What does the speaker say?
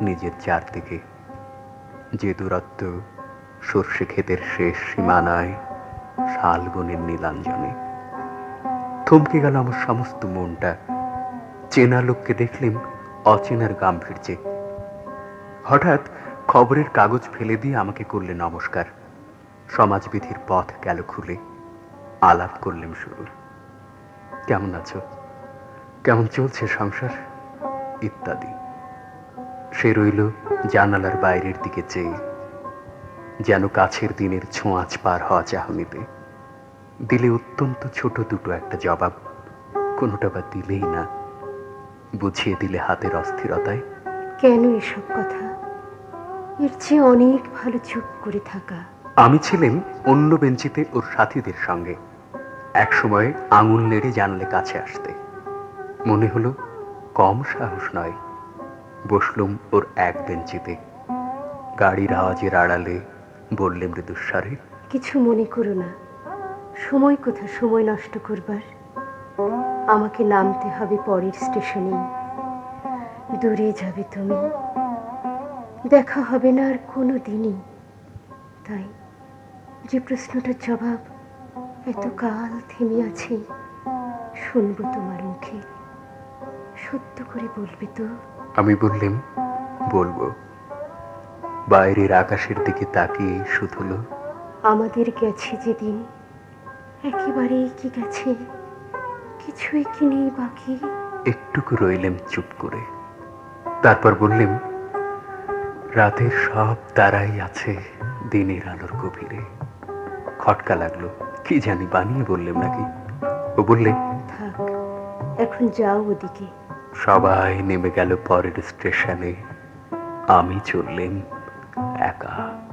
নিজের চারদিকে। যে দূরত্ব সর্ষে ক্ষেতের শেষ সীমানায় শালবনের নীলাঞ্জনে। থমকে গেল আমার সমস্ত মনটা। চেনা লোককে দেখলেন অচেনার গাম্ভীর্যে। হঠাৎ খবরের কাগজ ফেলে দিয়ে আমাকে করলে নমস্কার। সমাজবিধির পথ গেল খুলে। আলাপ করলেন শুরু কেমন আছো? কেমন চলছে সংসার? ইত্যাদি। সে রইল জানালার বাইরের দিকে চেয়ে যেন কাছের দিনের ছোঁয়াচ পার হওয়া চাহনিতে। দিলে অত্যন্ত ছোট দুটো একটা জবাব কোনোটা বা দিলেই না। বুঝিয়ে দিলে হাতের অস্থিরতায় কেন এসব কথা? এর চেয়ে অনেক ভালো চুপ করে থাকা। আমি ছিলেন অন্য বেঞ্চিতে ওর সাথীদের সঙ্গে। এক সময় আঙুল নেড়ে জানলে কাছে আসতে। মনে হলো কম সাহস নয়। বসলুম ওর এক বেঞ্চিতে। গাড়ির আওয়াজের আড়ালে বললে মৃদুস্বরে, কিছু মনে করো না। সময় কোথা সময় নষ্ট করবার। আমাকে নামতে হবে পরের স্টেশনে। দূরে যাবে তুমি। দেখা হবে না আর কোনো দিনই। তাই যে প্রশ্নটার জবাব এত কাল থেমে আছে, শুনব তোমার মুখে। সত্য করে বলবে তো। আমি বললাম বলব। বাইরের আকাশের দিকে তাকিয়ে শুধুলো আমাদের গেছে যেদিন একেবারেই কি গেছে কিছুই কি নেই বাকি? একটুকু রইলেম চুপ করে। তারপর বললেন রাতের সব তারাই আছে দিনের আলোর গভীরে। খটকা লাগল কি জানি বানিয়ে বললেন নাকি? ও বললে থাক এখন যাও ওদিকে। সবাই নেমে গেল পরের স্টেশনে। আমি চললেন একা।